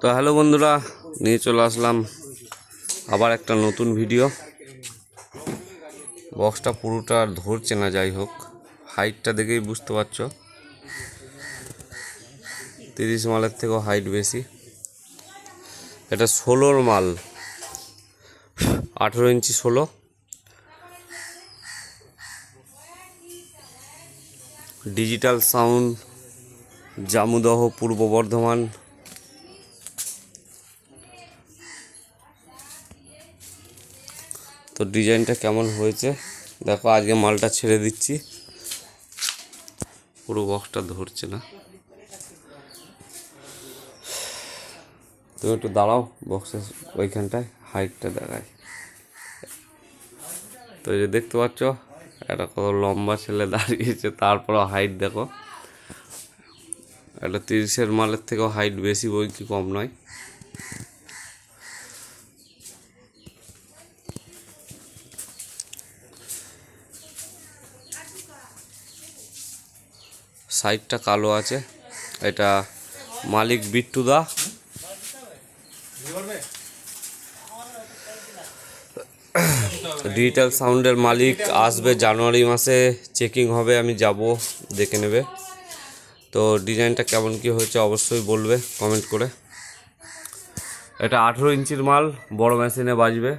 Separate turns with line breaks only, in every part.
তো হ্যালো বন্ধুরা, নিয়ে চলে আসলাম আবার একটা নতুন ভিডিও বক্সটা পুরোটা আর ধরছে না, যাই হোক। হাইটটা দেখেই বুঝতে পারছ। তিরিশ মালের থেকেও হাইট বেশি। এটা ষোলোর মাল। আঠেরো ইঞ্চি ষোলো। ডিজিটাল সাউন্ড জামুদহ, পূর্ব বর্ধমান। তো ডিজাইনটা কেমন হয়েছে? দেখো, আজকে মালটা ছেড়ে দিচ্ছি। পুরো বক্সটা ধরছে না। তুমি একটু দাঁড়াও বক্সের ওইখানটায় হাইটটা দেখায় তো এই যে দেখতে পাচ্ছ, একটা কত লম্বা ছেলে দাঁড়িয়েছে, তারপরও হাইট দেখো। একটা তিরিশের মালের থেকেও হাইট বেশি বই কি কম নয়। সাইডটা কালো আছে। এটা মালিক বিট্টুদা ডিজিটাল সাউন্ডের মালিক আসবে জানুয়ারি মাসে। চেকিং হবে, আমি যাব, দেখে নেবে। তো ডিজাইনটা কেমন কি হয়েছে অবশ্যই বলবে কমেন্ট করে। এটা আঠেরো ইঞ্চির মাল, বড় মেশিনে বাজবে।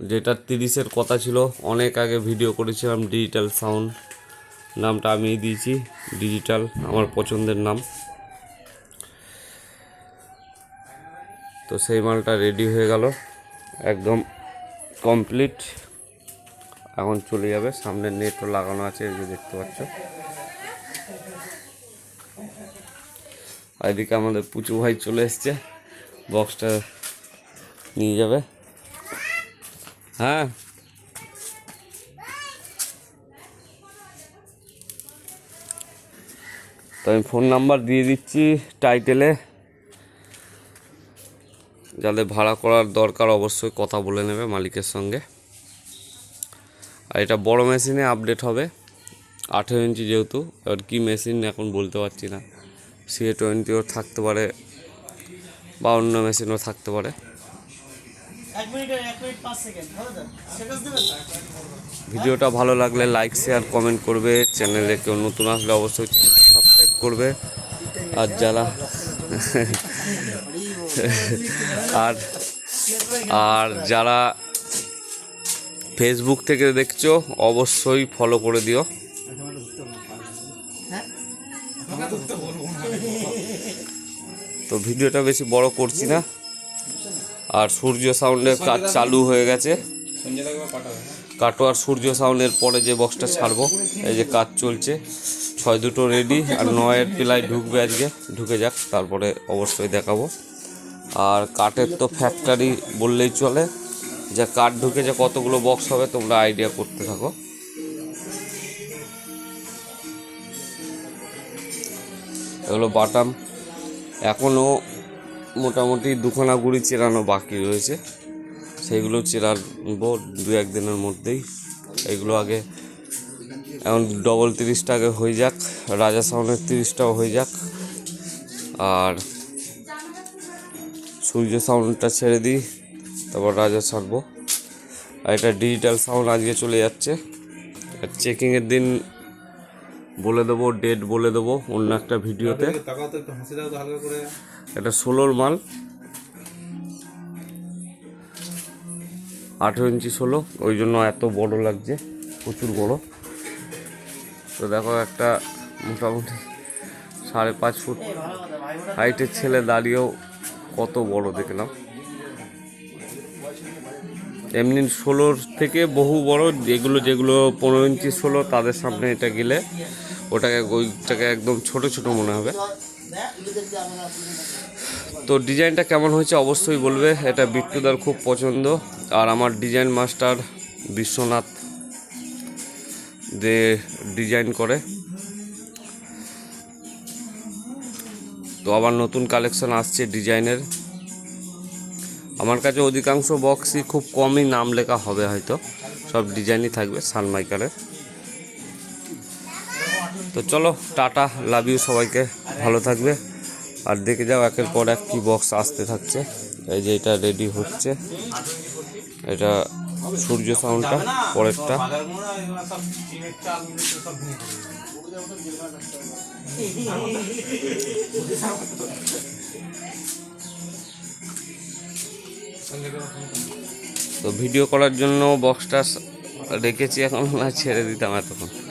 যেটা তিরিশের কথা ছিল, অনেক আগে ভিডিও করেছিলাম ডিজিটাল সাউন্ড নামটা আমি দিয়েছি ডিজিটাল আমার পছন্দের নাম। তো সেই মালটা রেডি হয়ে গেল, একদম কমপ্লিট এখন চলে যাবে, সামনে নেটও লাগানো আছে, এই যে দেখতে পাচ্ছ। এদিকে আমাদের পুচু ভাই চলে এসছে বক্সটা নিয়ে যাবে। হ্যাঁ। তো আমি ফোন নাম্বার দিয়ে দিচ্ছি টাইটেলে যাদের ভাড়া করার দরকার অবশ্যই কথা বলে নেবে মালিকের সঙ্গে। আর এটা বড় মেশিনে আপডেট হবে, আঠেরো ইঞ্চি যেহেতু, এবার কী মেশিন এখন বলতে পারছি না। সিএ টোয়েন্টিও থাকতে পারে বা অন্য মেশিনও থাকতে পারে। ভিডিওটা ভালো লাগলে লাইক শেয়ার কমেন্ট করবে। চ্যানেলে কেউ নতুন আসলে অবশ্যই চ্যানেলটা সাবস্ক্রাইব করবে। আর যারা আর আর যারা ফেসবুক থেকে দেখছ অবশ্যই ফলো করে দিও। তো ভিডিওটা বেশি বড় করছি না। আর সূর্য সাউন্ডের কাজ চালু হয়ে গেছে। কাটোয়ার সূর্য সাউন্ডের পরে যে বক্সটা ছাড়বো এই যে কাজ চলছে। ছয় দুটো রেডি আর নয়ের পিলাই ঢুকবে আজকে। ঢুকে যাক তারপরে অবশ্যই দেখাবো। আর কাঠের তো ফ্যাক্টরি বললেই চলে। যে কাঠ ঢুকে যে কতগুলো বক্স হবে তোমরা আইডিয়া করতে থাকো। এগুলো বাটাম এখনও মোটামুটি দুখানা গুড়ি চেরানো বাকি রয়েছে। সেগুলো চেরাবো দু একদিনের মধ্যেই। এগুলো আগে এখন ডবল তিরিশটা আগে হয়ে যাক, রাজা সাউন্ডের তিরিশটাও হয়ে যাক। আর সূর্য সাউন্ডটা ছেড়ে দিই, তারপর রাজা ছাড়বো। আর এটা ডিজিটাল সাউন্ড আজকে চলে যাচ্ছে। আর চেকিংয়ের দিন বলে দেবো ডেট বলে দেবো অন্য একটা ভিডিওতে। এটা ষোলোর মাল। আঠেরো ইঞ্চি ষোলো, ওই জন্য এত বড় লাগছে, প্রচুর বড়। তো দেখো একটা মোটামুটি সাড়ে পাঁচ ফুট হাইটের ছেলে দাঁড়িয়েও কত বড় দেখলাম এমনি ষোলোর থেকে বহু বড়, যেগুলো যেগুলো পনেরো ইঞ্চি ষোলো, তাদের সামনে এটা গেলে ওটাকে ওইটাকে একদম ছোট ছোট মনে হবে। তো ডিজাইনটা কেমন হয়েছে অবশ্যই বলবে। এটা বিট্টুদার খুব পছন্দ। আর আমার ডিজাইন মাস্টার বিশ্বনাথ যে ডিজাইন করে। তো আবার নতুন কালেকশন আসছে ডিজাইনের। আমার কাছে অধিকাংশ বক্সই খুব কমই নাম লেখা হবে হয়তো। সব ডিজাইনই থাকবে সানমাইকারের। তো চলো, টাটা লাভ ইউ সবাইকে, ভালো থাকবে। আর দেখে যাও একের পর এক কি বক্স আসতে থাকছে। এই যে এটা রেডি হচ্ছে। এটা সূর্য সাউন্ডটা পরেরটা। তো ভিডিও করার জন্য বক্সটা রেখেছি এখন না ছেড়ে দিতাম এতক্ষণ।